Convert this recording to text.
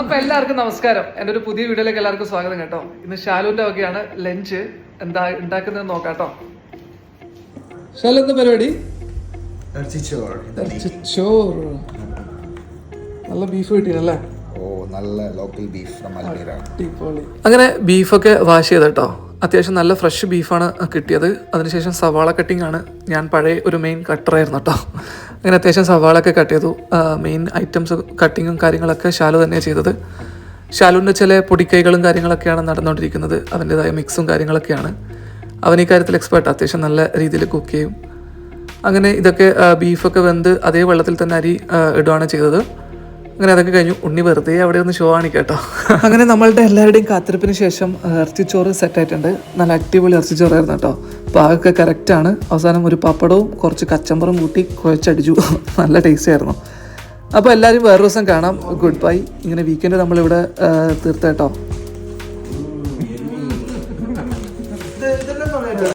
അപ്പൊ എല്ലാവർക്കും നമസ്കാരം. എന്റെ ഒരു പുതിയ വീഡിയോയിലേക്ക് എല്ലാവർക്കും സ്വാഗതം കേട്ടോ. ഇന്ന് ഷാലുവിന്റെ വകയാണ് ലഞ്ച്. എന്താ ഉണ്ടാക്കുന്നത് നോക്കാം കേട്ടോ. ഷാലു എന്താ പരിപാടി? ചോറ് നല്ല ബീഫ് കിട്ടിയല്ലേ ഓ നല്ല ലോക്കൽ ബീഫ് ഫ്രം അൽമീര അങ്ങനെ ബീഫൊക്കെ വാഷ് ചെയ്തട്ടോ കേട്ടോ. അത്യാവശ്യം നല്ല ഫ്രഷ് ബീഫാണ് കിട്ടിയത്. അതിനുശേഷം സവാള കട്ടിംഗ് ആണ് ഞാൻ പഴയ ഒരു മെയിൻ കട്ടറായിരുന്നു കേട്ടോ. അങ്ങനെ അത്യാവശ്യം സവാളൊക്കെ കട്ട് ചെയ്തു. മെയിൻ ഐറ്റംസ് കട്ടിങ്ങും കാര്യങ്ങളൊക്കെ ഷാലു തന്നെ ചെയ്തത്. ഷാലുവിന്റെ ചില പൊടിക്കൈകളും കാര്യങ്ങളൊക്കെയാണ് നടന്നുകൊണ്ടിരിക്കുന്നത്. അവന്റെതായ മിക്സും കാര്യങ്ങളൊക്കെയാണ്. അവൻ ഈ കാര്യത്തിൽ എക്സ്പേർട്ട് അത്യാവശ്യം നല്ല രീതിയിൽ കുക്ക് ചെയ്യും. അങ്ങനെ ഇതൊക്കെ ബീഫൊക്കെ വെന്ത് അതേ വെള്ളത്തിൽ തന്നെ അരി ഇടുകയാണ് ചെയ്തത്. അങ്ങനെ അതൊക്കെ കഴിഞ്ഞു. ഉണ്ണി വെറുതെ അവിടെ ഒന്ന് ഷോ ആണ് കേട്ടോ അങ്ങനെ നമ്മളുടെ എല്ലാവരുടെയും കാത്തിരിപ്പിന് ശേഷം ഇറച്ചിച്ചോറ് സെറ്റ് ആയിട്ടുണ്ട്. നല്ല അടിപൊളി ഇറച്ചിച്ചോറായിരുന്നു കേട്ടോ. പാകൊക്കെ ആണ്. അവസാനം ഒരു പപ്പടവും കുറച്ച് കച്ചമ്പറും കൂട്ടി കുഴച്ചടിച്ചു. നല്ല ടേസ്റ്റ് ആയിരുന്നു. അപ്പോൾ എല്ലാവരും വേറൊരു ദിവസം കാണാം. ഗുഡ് ബൈ ഇങ്ങനെ വീക്കെൻഡ് നമ്മളിവിടെ തീർത്തേട്ടോ